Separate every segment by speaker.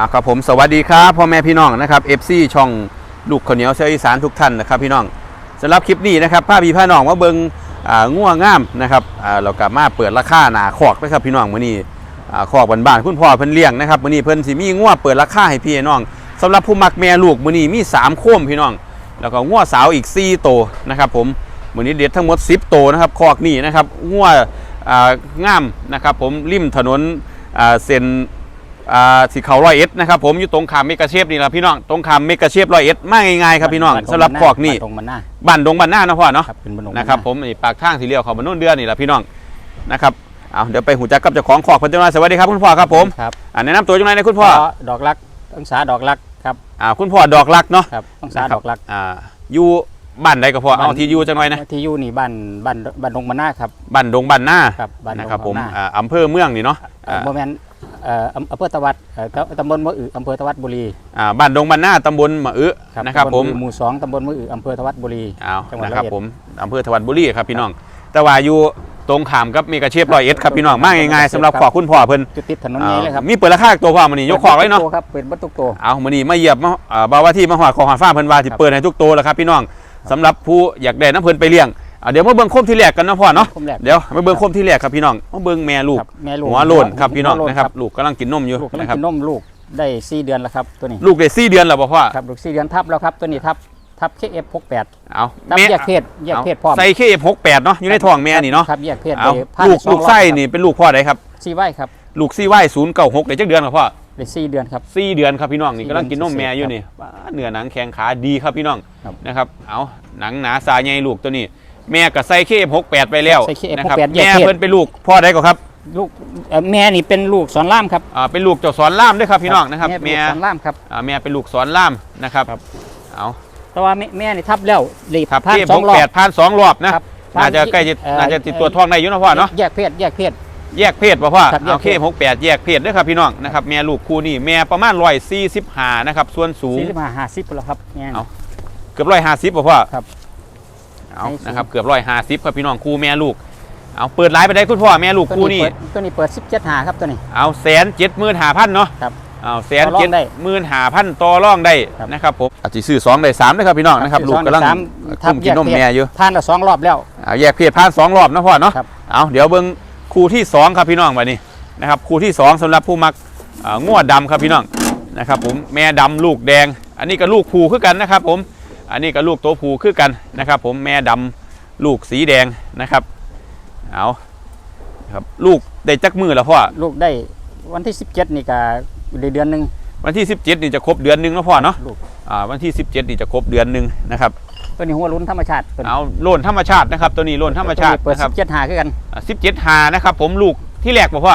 Speaker 1: อ่าครับผมสวัสดีครับพ่อแม่พี่น้องนะครับ FC ช่องลูกข้าวเหนียวเชียอีสานทุกท่านนะครับพี่น้องสำหรับคลิปนี้นะครับผ้าพี่ผ้าน้องมาเบิงอ่าง่วงงามนะครับอ่าเรากลับมาเปิดราคาหนาคอกนะครับพี่น้องมื้อนี้อ่าคอกบ้านๆคุณพ่อเพิ่นเลี้ยงนะครับมื้อนี้เพิ่นสิมีง่วเปิดราคาให้พี่น้องสำหรับผู้มักแม่ลูกมื้อนี้มี3โคมพี่น้อง แล้วก็ง่วสาวอีก4โตนะครับผมมื้อนี้เด็ดทั้งหมด 10 โตนะครับคอกนี้นะครับง่วอ่างามนะครับผมริมถนนอ่าเส้น อ่าสีเขาร้อยเอ็ดนะครับผมอยู่ตรงขามเมกะเชฟนี่แหละพี่น้องตรงขามเมกะเชฟร้อยเอ็ดมากง่ายๆครับพี่น้อง
Speaker 2: บ้า
Speaker 1: สำหรับคอกนี่
Speaker 2: บ้าตรงมันหน้า
Speaker 1: บ้านดงบ้านหน้านะพ่อเนาะ
Speaker 2: ครับเป็นบ้านตรง
Speaker 1: นะครับผมนี่ปากทางที่เลี้ยวเขาบานนุ่นเดือนนี่แหละพี่น้องนะครับเอาเดี๋ยวไปหูจักกับเจ้าของคอกเพิ่นจังหน่อยสวัสดีครับคุณพ่อครับผม
Speaker 2: ครับ
Speaker 1: อ่าแนะนำตัวจังหน่อยนะคุณพ่อ
Speaker 2: ดอกรักองศาดอกรักครับ
Speaker 1: อ่าคุณพ่อดอกรักเนาะ
Speaker 2: ครับองศา
Speaker 1: นะครับ
Speaker 2: ดอกรัก
Speaker 1: อ่าอยู่บ้านใดก็พอเอาที่อยู่จังหน่อยนะ
Speaker 2: ที่อยู่นี่บ้านบ้านบ้านตรงมันหน้าครับ
Speaker 1: บ้านดงบ้านหน้า
Speaker 2: ครับบ้าน
Speaker 1: นะ
Speaker 2: ดง
Speaker 1: ครับผม
Speaker 2: มันหน้า
Speaker 1: อ่าอำเภอเมืองนี่เนาะอ่า
Speaker 2: โมเมนเอ่ออำอำเภอตะวัดเอ่อตำตำบลมะอึอำเภอตะวัดบุรี
Speaker 1: อ่าบ้านดงบ้านหน้าตำบลมะอึนะครับ
Speaker 2: ตำ
Speaker 1: ผ
Speaker 2: ล
Speaker 1: ม
Speaker 2: หมู่สองตำบลมะอึอำเภอตะวัดบุรี
Speaker 1: เอา
Speaker 2: จังหวัด
Speaker 1: นะครับ
Speaker 2: ร้อยเอ็ด
Speaker 1: ผมอำเภอทวันบุรีครับพี่น้อง แต่ว่าอยู่ตรงขามกับเมกะเชฟร้อยเอ็ดครับพี่น้องมากง่ายๆสำหรับขอคุณพ่อเพิ่น
Speaker 2: จุดติดถนนนี้เลยครับ
Speaker 1: มีเปิดราคาตัวพ่อมันนี่ยกของไว้เนาะ
Speaker 2: ปิดประตูครับเปิดประตูโต
Speaker 1: เอามันนี่มาเหยียบมาอ่าบาวาที่มาหอดของหอดฟ้าเพิ่นว่าสิ
Speaker 2: ครับ
Speaker 1: เปิดให้ทุกตัวแล้วครับพี่น้องสำหรับผู้อยากได้น้ำเพิ่นไปเลี้ยงอ่า เดี๋ยวมาเบิ่งโคมที่แรกกันเนาะพ่อเนาะ
Speaker 2: คมแรก
Speaker 1: เดี๋ยวมาเบิ่งโคมที่แรกครับพี่น้องมาเบิ่งแม่ลูก
Speaker 2: ครับแม่ลูก
Speaker 1: หัวโลนครับพี่น้อง
Speaker 2: หัวโล
Speaker 1: นะครับ ลูกกำลังกินนมอยู่
Speaker 2: ลูกกำลัง
Speaker 1: นะครับ
Speaker 2: กินนมลูกได้สี่เดือนแล้วครับตัวนี้
Speaker 1: ลูกได้สี่เดือนแล้วบ่พ่อ
Speaker 2: ครับลูกสี่เดือนทับแล้วครับตัวนี้ทับทับเคเอฟหกแปด
Speaker 1: เอา
Speaker 2: ทับแยกเพศแยกเพศพร้อม
Speaker 1: ใส่เคหกแปดเนาะอยู่ในท้องแม่นี่เนาะ
Speaker 2: ครับแยกเพศ
Speaker 1: เอา
Speaker 2: ได้พัน
Speaker 1: ลูก
Speaker 2: สอง
Speaker 1: ลูก
Speaker 2: รอบ
Speaker 1: ไส้
Speaker 2: ครับ
Speaker 1: นี่เป็นลูกพ่อใดครับ
Speaker 2: สี่ไว้ครับ
Speaker 1: ลูกซี่ไว้ศูนย์เก้าหกได้จักเดือนครับพ่อ
Speaker 2: ได้สี่เดือนครับ
Speaker 1: สี่เดือนครับพี่น้องนี่
Speaker 2: สี่
Speaker 1: กำลังกินนม
Speaker 2: เดือน
Speaker 1: แม่อยู่
Speaker 2: ครับ
Speaker 1: นี่ว้าเนื้อหนังแข็งขาดีครับพี่น้อง
Speaker 2: ครับ
Speaker 1: นะครับ เอาหนังหนาสายใหญ่ลูกตัวนี้ แม่กับไซเคหกแปดไปแล้ว
Speaker 2: ใส่ KF
Speaker 1: นะครับ
Speaker 2: 68แยก
Speaker 1: แม่
Speaker 2: เพศ
Speaker 1: เพิ่นเป็นลูกพ่อใดก็ครับ
Speaker 2: ลูกเอ่อแม่นี่เป็นลูกสอนล่ามครับ
Speaker 1: อ่าเป็นลูกเจ้าสอนล่ามด้วยครับพี่น้องนะครับ
Speaker 2: แม่เป็น
Speaker 1: แม่
Speaker 2: ลูกสอนล่ามครับ
Speaker 1: อ่าแม่เป็นลูกสอนล่ามนะครับ
Speaker 2: ครับ
Speaker 1: เอา
Speaker 2: แต่ว่าแม่แม่นี่ทับแล้วเลย
Speaker 1: ครับ
Speaker 2: พัน
Speaker 1: เค
Speaker 2: ส
Speaker 1: ห
Speaker 2: อง
Speaker 1: ก
Speaker 2: รอ
Speaker 1: แป
Speaker 2: บ
Speaker 1: ดพันสองรอบนะ ครับน่าจะใกล้จะ
Speaker 2: เอ่อ
Speaker 1: น่าจะติดตัวท้องได้อยู่นะพ่อเนาะ
Speaker 2: แยกเพศแยกเพศ
Speaker 1: แยกเพศป่ะพ่อ
Speaker 2: ครับแยก
Speaker 1: เอาเค
Speaker 2: เพศ
Speaker 1: หกแปดแยกเพศด้วยครับพี่น้องนะครับแม่ลูกคู่นี่แม่ประมาณร้อยสี่สิบห้านะครับส่วนสูง
Speaker 2: สี่สิบห้าห้าสิบแล้วครับแม่
Speaker 1: เอา เกือบร้อยห้าสิบป่ะพ่อ
Speaker 2: ครับ
Speaker 1: เอา
Speaker 2: ให้สูง
Speaker 1: นะครับเกือบร้อยห้าสิบครับพี่น้องคู่แม่ลูก เอาเปิดไลน์ไปได้คุณพ่อแม่ลูก
Speaker 2: ตัว
Speaker 1: คู่
Speaker 2: นี้
Speaker 1: นี่
Speaker 2: เปิดตัวนี้เปิดสิบเจ็ดหาครับตัวนี้
Speaker 1: เอาแสนเจ็ดหมื่นห้าพันเนาะ
Speaker 2: ครับ
Speaker 1: เอาแสน
Speaker 2: ต่อรอ
Speaker 1: เจ็ด
Speaker 2: งได้
Speaker 1: หมื่นห้าพันต่อรองได้
Speaker 2: ครับ
Speaker 1: นะครับผมอาจจะซื้อสองได้สามนะครับพี่น้องนะครับ
Speaker 2: ครับ
Speaker 1: ลูกกำลัง
Speaker 2: สามทั
Speaker 1: คุ
Speaker 2: บ
Speaker 1: มกินนม
Speaker 2: แยกเพศ
Speaker 1: แม่อยู่
Speaker 2: ผ่านละสองรอบแล้ว
Speaker 1: เอาแยกเพศผ่านสองรอบนะพ่อเนาะ
Speaker 2: ครับ
Speaker 1: เอาเดี๋ยวเบิ้งคู่ที่สองครับพี่น้องมานี่นะครับคู่ที่สองสำหรับผู้มักอ่างวดดำครับพี่น้องนะครับผมแม่ดำลูกแดง อันนี้ก็ลูกผูคือกันนะครับผม อันนี้ก็ลูกตัวผูคือกันนะครับ ผมแม่ดำลูกสีแดงนะครับเอาครับลูกได้จักมือแล้วพ่อ
Speaker 2: ลูกได้วันที่สิบเจ็ดนี่ก็ได้เดือนหนึ่ง
Speaker 1: วันที่ 17 นี่จะครบเดือนหนึงแล้วพ่อเนาะ
Speaker 2: ลูก
Speaker 1: อ่าวันที่ 17 นี่จะครบเดือนหนึงนะครับ
Speaker 2: ตัวนี้หัวลุ้นธรรมชาติตัวนี้
Speaker 1: เอาโลนธรรมชาตินะครับตัวนี้โลนธรรมชาติ
Speaker 2: ตัวนี้เปิด
Speaker 1: นะค
Speaker 2: สิ
Speaker 1: รับบ
Speaker 2: เจ็ดหาคือกัน
Speaker 1: อ่า17หานะครับ ผมลูกที่แรกบ่พ่อ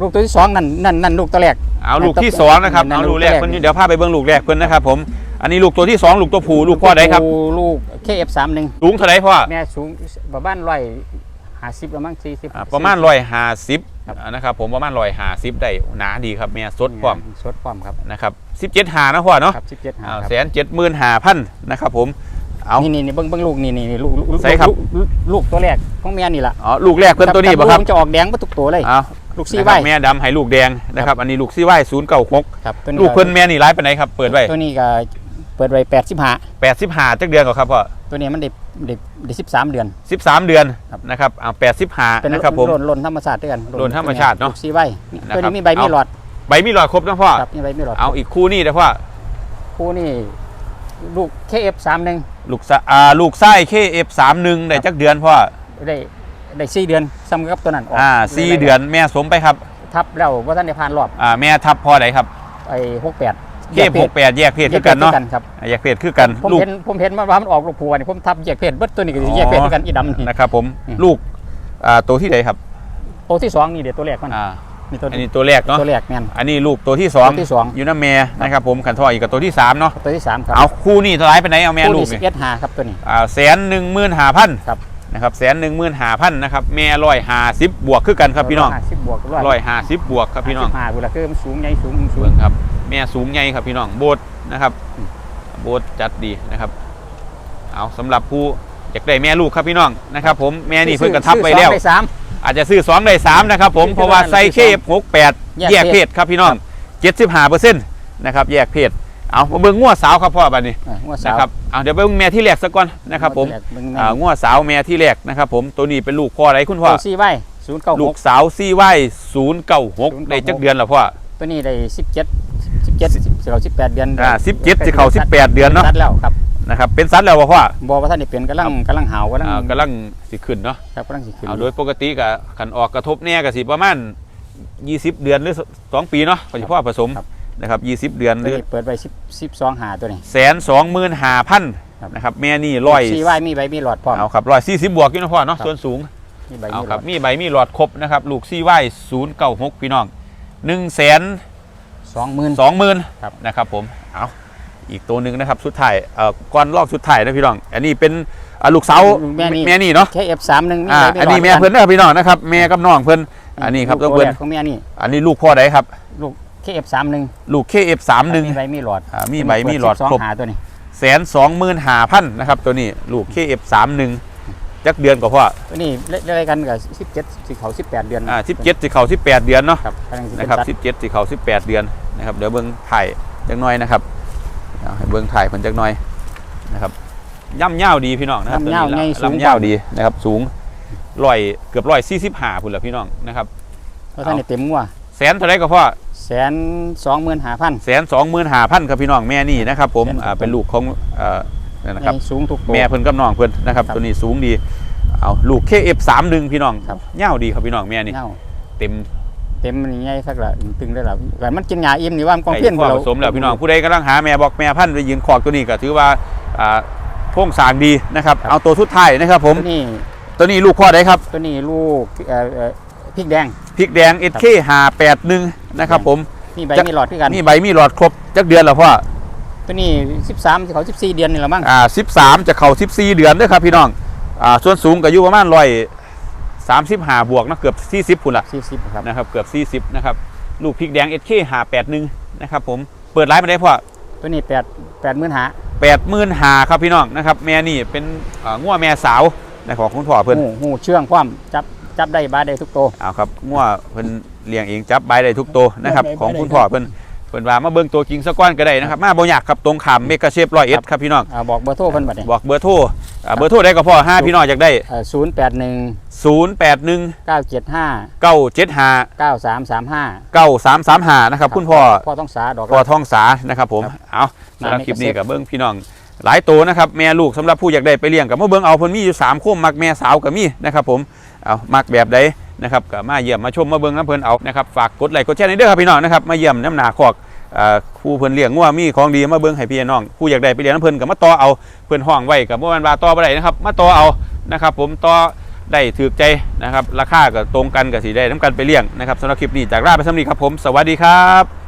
Speaker 2: ลูกตัวที่สองนั่นนั่นนั่นลูกตัวแรก
Speaker 1: เอาลูกที่สองนะครับ
Speaker 2: นั่น
Speaker 1: เอา
Speaker 2: ลู
Speaker 1: ลูก
Speaker 2: ก
Speaker 1: แรก
Speaker 2: แรก
Speaker 1: เพิ่นเดี๋ยวพาไปเบิ่งลูกแรกเพิ่นนะครับผม อันนี้ลูกตัวที่สองลูกตัวผู้ลูกพ่อใดครับ
Speaker 2: ลูกเคเอฟสามหนึ่ง
Speaker 1: สูงเท่าไหร่พ่อ
Speaker 2: แม่สูงประมาณร้อยห้าสิบประมาณสี่สิบ
Speaker 1: อ่าประมาณ150
Speaker 2: ครับ
Speaker 1: อ่านะครับผมประมาณ150ได้หนาดีครับแม่สดพร้อม
Speaker 2: สดพร้อมครับ
Speaker 1: นะครับ17หานะพ่อเนาะ
Speaker 2: ครับสิบเจ็ดหา
Speaker 1: เอา
Speaker 2: ครับ
Speaker 1: แสนเจ็ดหมื่นห้าพันนะครับผมเอา
Speaker 2: นี่นี่นี่เบิ้งเบิ้งลูกนี่นี่นี่ลูกลูก
Speaker 1: ใส่ครับ
Speaker 2: ลูกลูกตัวแรกของแม่นี่แหละ
Speaker 1: อ๋อลูกแรกเพิ่นตัวนี้บ่ครับ
Speaker 2: มันจะออกแดงประตุกตัวเลย
Speaker 1: เอา
Speaker 2: ลูกซี
Speaker 1: นะค
Speaker 2: ไว้
Speaker 1: รับแม่ดำให้ลูกแดงนะครับอันนี้ลูกซี่ไว้ศูนย์เก้าหก
Speaker 2: ครับตัวนี้
Speaker 1: ลูกเพิ่นแม่นี่ร้ายไปไหนครับเปิดไว้
Speaker 2: ตัวนี้ก็เปิดไว้แปดสิบห้า
Speaker 1: แปดสิบห้าจักเดือนก่อนครับพ่อ
Speaker 2: ตัวนี้มันได้ได้ได้สิบสามเดือน
Speaker 1: สิบสามเดือน
Speaker 2: ครับ
Speaker 1: นะครับเอาแปดสิบห้า
Speaker 2: เป็น
Speaker 1: นะครับผม
Speaker 2: หล่นหล่นธรรมชาติด้วยกัน
Speaker 1: หล่นธรรมชาติเนอะ
Speaker 2: ลูกซีไว้นี่
Speaker 1: นะครับ
Speaker 2: ตัวนี้มีใบมี
Speaker 1: เอา
Speaker 2: หลอด
Speaker 1: ใบมีหลอดครบนะพ่อ
Speaker 2: ครับมีใบมีหลอด
Speaker 1: เอาอีกคู่นี่นะพ่อ
Speaker 2: คู่นี่ลูกเคเอฟสามหนึ่ง
Speaker 1: ลูกสะอ่าลูกไส้เคเอฟสามหนึ่งได้จักเดือนพ่อ
Speaker 2: ได้ได้สี่เดือนซ้ำกับตัวนั้นออก
Speaker 1: อ่าสี่เดือนแม่สมไปครับ
Speaker 2: ทับแล้วว่าท่านได้ผ่านรอบ
Speaker 1: อ่าแม่ทับพ่อไหนครับ
Speaker 2: ไอ้หกแปด
Speaker 1: เคเอฟหกแปดแยกเพศคือกันเนาะ
Speaker 2: ครับ
Speaker 1: อ่าแยกเพศคือกัน
Speaker 2: ผม
Speaker 1: ลูก
Speaker 2: เห็นผมเห็นว่ามันออกลูกผัวนี่ผมทับแยกเพศเบิดตัวนี้ก็สิแยกเพศด้วยกันอีดำนี่
Speaker 1: นะครับ ผม
Speaker 2: อืม
Speaker 1: ลูกอ่าตัวที่ใดครับ
Speaker 2: ตัวที่สองนี่เดี๋ยวตัวแรกมัน
Speaker 1: อ่า
Speaker 2: นี่ตัว
Speaker 1: อันนี้ตัวแรกเนาะ
Speaker 2: ตัวแรกแม่น
Speaker 1: อันนี้ลูกตัวที่สอง
Speaker 2: ตัวที่สอง
Speaker 1: อยู่น้ำแม่นะครับผมขันทออีกกับตัวที่สามเนาะ
Speaker 2: ตัวที่สามครับ
Speaker 1: เอาคู่นี่ตัวร้ายไปไหนเอาแม่ลูก
Speaker 2: สิ
Speaker 1: นี่
Speaker 2: บเอ็ดหาครับตัวนี้
Speaker 1: อ่าแสนหนึ่งหมื่นห้าพัน
Speaker 2: ครับ
Speaker 1: นะครับแสนหนึ่งหมื่นห้าพันนะครับแม่ร้อยห้าสิบบวกคือกันครับพี่น้อง
Speaker 2: ห้าสิบบวก
Speaker 1: ร้อยห้าสิบบวกครับพี่น้อง
Speaker 2: ห้าเวลาคือมันสูงใหญ่สูงสูง
Speaker 1: เบิ่งครับ แม่สูงใหญ่ครับพี่น้องโบสนะครับโบสจัดดีนะครับ เอาสำหรับผู้อยากได้แม่ลูกครับพี่น้องนะครับ ผมแม่นี่เพิ่งกระทับไว้แล้ว
Speaker 2: ซื้อสองด้สาม
Speaker 1: อาจจะซื้อสองได้สามนะครับผม
Speaker 2: ซื้อ
Speaker 1: เพราะว่า
Speaker 2: ที่
Speaker 1: ไซ
Speaker 2: บ้าน
Speaker 1: เคฟหกแปดแย
Speaker 2: แย
Speaker 1: ก
Speaker 2: ก
Speaker 1: เพ
Speaker 2: เพ
Speaker 1: ศ
Speaker 2: ศ
Speaker 1: ครับพี่น้อง75เปอร์เซ็นต์นะครับแยกเพศเอามาเบิ่งงัวสาวครับพ่อบัดนี้
Speaker 2: อ่าหัว
Speaker 1: นะ
Speaker 2: สาว
Speaker 1: ครับเอาเดี๋ยวไปเบิ่งแม่ที่แรกซะก่อนนะครับผม
Speaker 2: เบิ่ง
Speaker 1: อ่างัวสาวแม่ที่แรกนะครับ ผมตัวนี้เป็นลูกพ่ออะไรคุณพ่อ
Speaker 2: เก้าสี่ไว้ศูนย์เก้า
Speaker 1: ลู
Speaker 2: ห
Speaker 1: ก
Speaker 2: ก
Speaker 1: สาวซี่ไว้ศูนย์เก้าหกได้จักเดือนแล้วพ่อ
Speaker 2: ตัวนี้ได้สิบเจ็ดสิบเจ็ดสิบสิบแปดเดือน
Speaker 1: อ่า17สิเข้า18เดือนเนาะ
Speaker 2: ตัดแล้วครับ
Speaker 1: นะครับเป็นสัตว์แล้วบ่พ่อ
Speaker 2: บอกว่าท่านนี่เป็นกำลังกำลังหาวกำลัง
Speaker 1: อ่ากำลังสิขึ้นเนาะ
Speaker 2: ครับกำลังสิขึ้น
Speaker 1: เอาโดยปกติกับขันออกกระทบแน่กับสิประมาณ 20 เดือนหรือสองปีเนาะพอสิพ่อผสมนะครับ20 เดือนห
Speaker 2: ตัว
Speaker 1: รือ
Speaker 2: นี้เปิดไปสิบสิบสองหาตัวนี้
Speaker 1: แสนสองหมื่นห้าพัน
Speaker 2: ครับ
Speaker 1: นะครับแม่นี่ร้อย
Speaker 2: สี่ไว้มีใบมีหลอดพร้อม
Speaker 1: เอาครับร้อยสี่สิบบวกอยู่นะพ่อเนาะ
Speaker 2: ครับ
Speaker 1: ส่วนสูง
Speaker 2: มีใบ
Speaker 1: เอา
Speaker 2: มีห
Speaker 1: ค
Speaker 2: ล
Speaker 1: รั
Speaker 2: อบด
Speaker 1: มีใบมีหลอดครบนะครับลูกซี่ไว้ศูนย์เก้าหกพี่น้อง หนึ่งแสน
Speaker 2: สองหมื่น
Speaker 1: สองหมื่น
Speaker 2: ครับ
Speaker 1: นะครับผม เอาอีกตัวหนึ่งนะครับสุดท้ายเอ่อก้อนลอกสุดท้ายนะพี่น้อง อันนี้เป็นอ่าลูกสาว
Speaker 2: แม่นี่
Speaker 1: แม่นี่เนาะ
Speaker 2: แค่เอฟสามหนึ่งมี
Speaker 1: อ่า
Speaker 2: ใบมีหลอด
Speaker 1: อันนี้แม่เพิ่นนะครับพี่น้องนะครับแม่กับน้องเพิ่น อันนี้ครับ
Speaker 2: ลู
Speaker 1: ต้
Speaker 2: ก
Speaker 1: องเพิ่น
Speaker 2: แรกของแม่นี่
Speaker 1: อันนี้ลูกพ่อใดครับ
Speaker 2: ลูกแค่เอฟสามหนึ่ง
Speaker 1: ลูก KF31
Speaker 2: มีใบมีหลอด
Speaker 1: อ่ามีใบมีหลอด
Speaker 2: สอง
Speaker 1: ครบ
Speaker 2: หาตัวนี้
Speaker 1: แสนสองหมื่นห้าพันนะครับตัวนี้ลูก KF31 จักเดือนกว่าพ่อ
Speaker 2: ตัวนี้เล่นอะไรกันกับสิบเจ็ดสิเขาสิบแปดเดือน
Speaker 1: อ่าสิบเจ็ดสิเขาสิบแปดเดือนเนาะ
Speaker 2: ครับกำลังสิเป็
Speaker 1: นะครับ
Speaker 2: ตัด
Speaker 1: สิบเจ็ดสิเขาสิบแปดเดือนนะครับเดี๋ยวเบิ้งถ่ายจักหน่อยนะครับเอาให้เบิ้งถ่ายเพิ่นจักหน่อยนะครับย่ำเย่าวดีพี่น้องนะครับ
Speaker 2: ลำเงา
Speaker 1: ตัว
Speaker 2: ไง
Speaker 1: นี้
Speaker 2: สูง
Speaker 1: ลำเย่าวดีนะครับ สูงร้อยเกือบร้อยสี่สิบห้าพุ่นละพี่น้องนะครับ
Speaker 2: เพราะท่านนี่เต็มงัว
Speaker 1: แสนเท่าไรก็พ่อ
Speaker 2: แสนสองหมื่นห้าพัน
Speaker 1: แสนสองหมื่นห้าพันครับพี่น้องแม่นี่นะครับ ผม
Speaker 2: แสน
Speaker 1: อ่าเป็นลูกของเอ่อ นั่นนะครับ
Speaker 2: สูงทุกตัว
Speaker 1: แม่เพิ่นกับน้องเพิ่นนะครับ
Speaker 2: ครับ
Speaker 1: ตัวนี้สูงดี เอาลูก KF31 พี่น้อง
Speaker 2: ครับ
Speaker 1: เง่าวดีครับพี่น้องแม่นี่
Speaker 2: เงา
Speaker 1: เต็ม
Speaker 2: เต็มนี่ไงสักละตึงได้ละแต่มันกินหญ้าอิ่มนี่ว่ามันกอง
Speaker 1: ไก่
Speaker 2: เพี้ยน
Speaker 1: พ่อผสมแล้วพี่น้องผู้ใดกำลังหาแม่บอกแม่พันธุ์ไปยืนขอกตัวนี้ก็ถือว่าอ่าโพ่งสร้างดีนะครับ เอาตัวสุดท้ายนะครับ ผม
Speaker 2: ตัวนี้
Speaker 1: ตัวนี้ลูกพ่อใดครับ
Speaker 2: ตัวนี้ลูกเอ่อเอ่อพริกแดง
Speaker 1: พริกแดง SK581 นะครับ ผม
Speaker 2: มีใบ
Speaker 1: จะ
Speaker 2: มีหลอดด้วยกัน
Speaker 1: นี่ใบมีหลอดครบจักเดือนแล้วพ่อ
Speaker 2: ตัวนี้สิบสามเขาสิบสี่เดือนนี่ละมั้ง
Speaker 1: อ่า13จะเข้า14เดือนเด้อครับพี่น้องอ่าส่วนสูงก็อยู่ประมาณ135บวกเนาะเกือบ40พุ่นละ
Speaker 2: สี่สิบครับ
Speaker 1: นะครับเกือบ40นะครับลูกพริกแดง SK 581นะครับผมเปิดไลฟ์มาได้พ่อ
Speaker 2: ตัวนี้แปดแปดหมื่นหา
Speaker 1: 80,000หาครับพี่น้องนะครับแม่นี่เป็นเอ่องัวแม่สาวในของคุณพ่อเพิ่น
Speaker 2: หูหูเชื่องความจับจับได้บาได้ทุกตัว
Speaker 1: เอาครับงัวเพิ่นเลี้ยงเองจับใบได้ทุกตัวนะครับ
Speaker 2: ได้
Speaker 1: ของ
Speaker 2: ได้
Speaker 1: คุณพ่อเพิ่น เพิ่นว่ามาเบิ่งตัวจริงสักก้อนก็ได้นะครับมาบ่ยากครับตรงขามเมกะเชฟร้อยเอ็ดครับพี่น้อง
Speaker 2: อ่าบอกเบอร์โทรเพิ่นบัดนี้
Speaker 1: บอกเบอร์โทรอ่าเบอร์โทรได้ก็พ่อห้าพี่น้องอยากได้
Speaker 2: ศูนย์แปดหนึ่ง
Speaker 1: 081
Speaker 2: เก้าเจ็ดห้า
Speaker 1: 975
Speaker 2: เก้าสามสามห้า
Speaker 1: 9335นะครับคุณพ่อ
Speaker 2: พ่อต้องสาดอก
Speaker 1: พ่อท้องสานะครับผม
Speaker 2: ครับ
Speaker 1: เอาสำหรับ
Speaker 2: มา
Speaker 1: คลิปนี้
Speaker 2: Mega Safe
Speaker 1: กับเบิ้งพี่น้องหลายตัวนะครับแม่ลูกสำหรับผู้อยากได้ไปเลี้ยงกับมาเบิ้งเอาเพิ่นมีอยู่สามโคมมักแม่สาวกับมีนะครับผมเอามักแบบใด นะครับก็มาเยี่ยมมาชมมาเบิ้งน้ำเพลินเอานะครับฝากกดไลค์กดแชร์ในเด้อครับพี่น้องนะครับมาเยี่ยมน้ำหนาขอกผู้เพิ่นเลี้ยงงัวมีของดีมาเบิ้งให้พี่น้องผู้อยากได้ไปเลี้ยงน้ำเพลินกับมาต่อเอาเพิ่นห้องไว้กับเมื่อวันวาต่อไปได้นะครับมาต่อเอานะครับผมต่อได้ถือใจนะครับราคาก็ตรงกันกับสีได้น้ำกันไปเลี้ยงนะครับสำหรับคลิปนี้จากราไปสำนีครับผม สวัสดีครับ